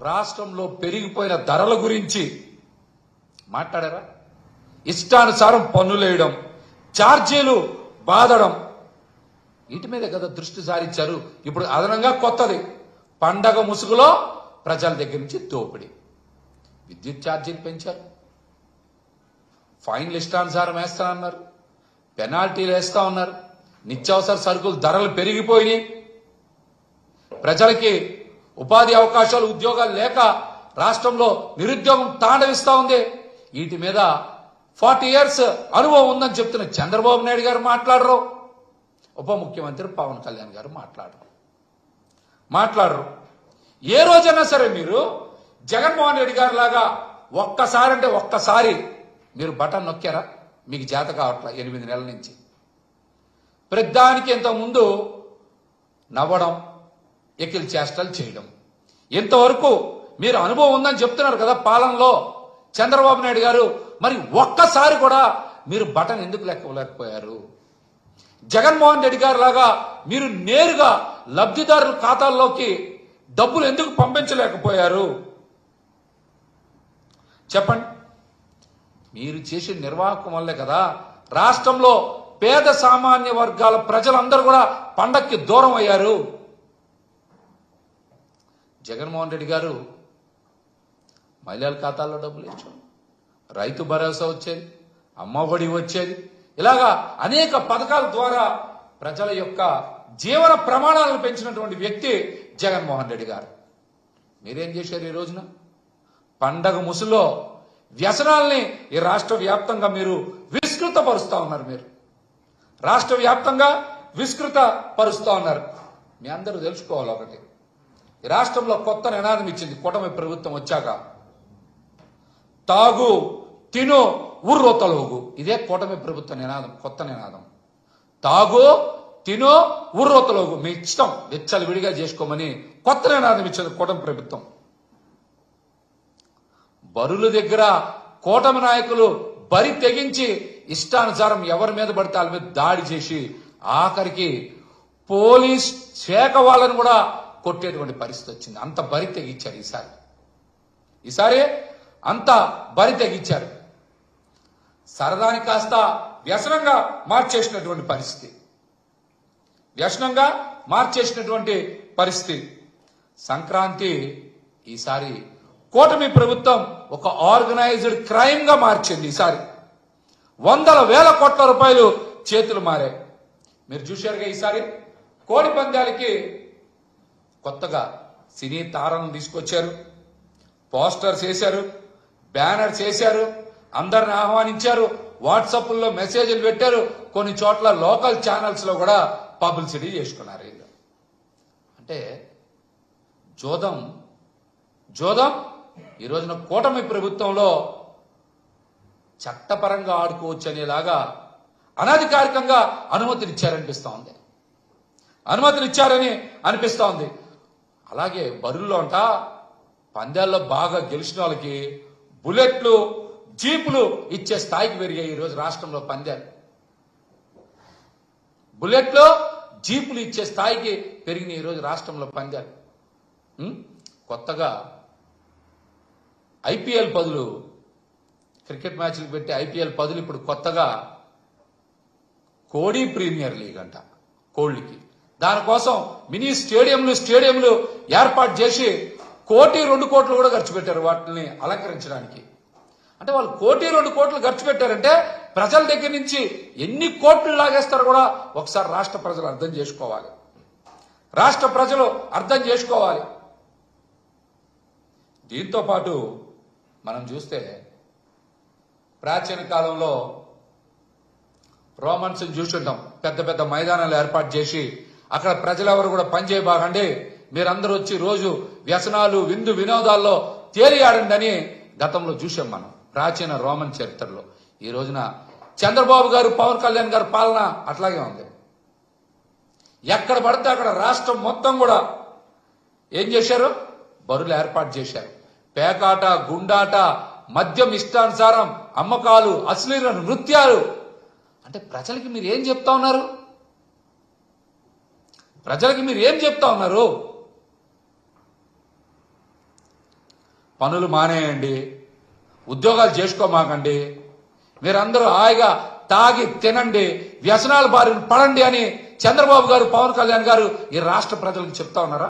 రాష్ట్రంలో పెరిగిపోయిన ధరల గురించి మాట్లాడారా? ఇష్టానుసారం పన్నులేయడం ఛార్జీలు బాధడం వీటి మీద కదా దృష్టి సారించారు. ఇప్పుడు అదనంగా కొత్తది. పండగ ముసుగులో ప్రజల దగ్గర నుంచి దోపిడీ. విద్యుత్ ఛార్జీలు పెంచారు. ఫైన్లు ఇష్టానుసారం వేస్తానన్నారు. పెనాల్టీలు వేస్తా ఉన్నారు నిత్యావసర సరుకులు ధరలు పెరిగిపోయినాయి. ప్రజలకి ఉపాధి అవకాశాలు ఉద్యోగాలు లేక రాష్ట్రంలో నిరుద్యోగం తాండవిస్తా ఉంది. వీటి మీద ఫార్టీ ఇయర్స్ అనుభవం ఉందని చెప్తున్న చంద్రబాబు నాయుడు గారు మాట్లాడరు. ఉప ముఖ్యమంత్రి పవన్ కళ్యాణ్ గారు మాట్లాడరు. మాట్లాడరు. ఏ రోజైనా సరే మీరు జగన్మోహన్ రెడ్డి గారు లాగా ఒక్కసారి అంటే ఒక్కసారి మీరు బటన్ నొక్కారా? మీకు చేత కావట్లా ఎనిమిది నెలల నుంచి? ప్రతిదానికి ఇంత ముందు నవ్వడం ఎకిల్ చేష్టలు చేయడం. ఇంతవరకు మీరు అనుభవం ఉందని చెప్తున్నారు కదా పాలనలో చంద్రబాబు నాయుడు గారు మరి ఒక్కసారి కూడా మీరు బటన్ ఎందుకు లెక్కలేకపోయారు? జగన్మోహన్ రెడ్డి గారు లాగా మీరు నేరుగా లబ్ధిదారుల ఖాతాల్లోకి డబ్బులు ఎందుకు పంపించలేకపోయారు? చెప్పండి. మీరు చేసిన నిర్వాహకం వల్లే కదా రాష్ట్రంలో పేద సామాన్య వర్గాల ప్రజలందరూ కూడా పండక్కి దూరం అయ్యారు. జగన్మోహన్ రెడ్డి గారు మహిళల ఖాతాల్లో డబ్బులు ఇచ్చాం రైతు భరోసా వచ్చేది అమ్మఒడి వచ్చేది. ఇలాగా అనేక పథకాల ద్వారా ప్రజల యొక్క జీవన ప్రమాణాలను పెంచినటువంటి వ్యక్తి జగన్మోహన్ రెడ్డి గారు. మీరేం చేశారు ఈ రోజున? పండగ ముసులో వ్యసనాల్ని ఈ రాష్ట్ర వ్యాప్తంగా మీరు విస్తృత పరుస్తా ఉన్నారు మీరు. రాష్ట్ర వ్యాప్తంగా విస్తృత పరుస్తా ఉన్నారు. మీ అందరూ తెలుసుకోవాలి ఒకటి. ఈ రాష్ట్రంలో కొత్త నినాదం ఇచ్చింది. కూటమి ప్రభుత్వం వచ్చాక. తాగు తిను ఉర్రోతలోగు ఇదే కూటమి ప్రభుత్వ నినాదం కొత్త నినాదం. తాగు తిను ఉర్రోతలోగు మీ ఇష్టం. వెచ్చలు విడిగా చేసుకోమని కొత్త నినాదం ఇచ్చింది కూటమి ప్రభుత్వం. బరుల దగ్గర కూటమి నాయకులు బరి తెగించి ఇష్టానుసారం ఎవరి మీద పడితే వాళ్ళ మీద దాడి చేసి ఆఖరికి పోలీస్ శాఖ వాళ్ళని కూడా కొట్టేటువంటి పరిస్థితి వచ్చింది. అంత బరి తెగించారు ఈసారి. ఈసారి అంత బరి తెగించారు. సరదాని కాస్త వ్యసనంగా మార్చేసినటువంటి పరిస్థితి. వ్యసనంగా మార్చేసినటువంటి పరిస్థితి. సంక్రాంతి ఈసారి కూటమి ప్రభుత్వం ఒక ఆర్గనైజ్డ్ క్రైమ్గా మార్చింది ఈసారి. వందల వేల కోట్ల రూపాయలు చేతులు మారాయి. మీరు చూశారుగా ఈసారి కోడి పందాలకి కొత్తగా సినీ తారలను తీసుకొచ్చారు. పోస్టర్స్ వేశారు బ్యానర్స్ వేశారు అందరిని ఆహ్వానించారు. వాట్సాప్లో మెసేజ్లు పెట్టారు. కొన్ని చోట్ల లోకల్ ఛానల్స్లో కూడా పబ్లిసిటీ చేసుకున్నారు వీళ్ళు. అంటే జోదం జోదం ఈ రోజున కూటమి ప్రభుత్వంలో చట్టపరంగా ఆడుకోవచ్చు అనేలాగా అనధికారికంగా అనుమతినిచ్చారనిపిస్తోంది అనుమతినిచ్చారని అనిపిస్తోంది అలాగే బరుల్లో అంట పందాల్లో బాగా గెలిచిన వాళ్ళకి బుల్లెట్లు జీపులు ఇచ్చే స్థాయికి పెరిగాయి ఈరోజు రాష్ట్రంలో పందాలు. బుల్లెట్లు జీపులు ఇచ్చే స్థాయికి పెరిగిన ఈరోజు రాష్ట్రంలో పందాలు. కొత్తగా ఐపీఎల్ పదులు క్రికెట్ మ్యాచ్లు పెట్టి ఐపీఎల్ పదులు ఇప్పుడు కొత్తగా కోడి ప్రీమియర్ లీగ్ అంట కోళ్ళకి. దానికోసం మినీ స్టేడియంలు స్టేడియంలు ఏర్పాటు చేసి కోటి రెండు కోట్లు కూడా ఖర్చు పెట్టారు వాటిని అలంకరించడానికి. అంటే వాళ్ళు కోటి రెండు కోట్లు ఖర్చు పెట్టారంటే ప్రజల దగ్గర నుంచి ఎన్ని కోట్లు లాగేస్తారో కూడా ఒకసారి రాష్ట్ర ప్రజలు అర్థం చేసుకోవాలి. రాష్ట్ర ప్రజలు అర్థం చేసుకోవాలి. దీంతో పాటు మనం చూస్తే ప్రాచీన కాలంలో రోమన్స్ ఉంటాం పెద్ద పెద్ద మైదానాలు ఏర్పాటు చేసి అక్కడ ప్రజలెవరు కూడా పనిచేయబాగండి మీరందరూ వచ్చి రోజు వ్యసనాలు విందు వినోదాల్లో తేలియాడండి అని గతంలో చూసాం మనం ప్రాచీన రోమన్ చరిత్రలో. ఈ రోజున చంద్రబాబు గారు పవన్ కళ్యాణ్ గారి పాలన అట్లాగే ఉంది. ఎక్కడ పడితే అక్కడ రాష్ట్రం మొత్తం కూడా ఏం చేశారు? బరులు ఏర్పాటు చేశారు. పేకాట గుండాట మద్యం ఇష్టానుసారం అమ్మకాలు అశ్లీల నృత్యాలు. అంటే ప్రజలకి మీరు ఏం చెప్తా ఉన్నారు? ప్రజలకి మీరు ఏం చెప్తా ఉన్నారు? పనులు మానేయండి ఉద్యోగాలు చేసుకోమాకండి మీరందరూ హాయిగా తాగి తినండి వ్యసనాల బారిన పడండి అని చంద్రబాబు గారు పవన్ కళ్యాణ్ గారు ఈ రాష్ట్ర ప్రజలకు చెప్తా ఉన్నారా?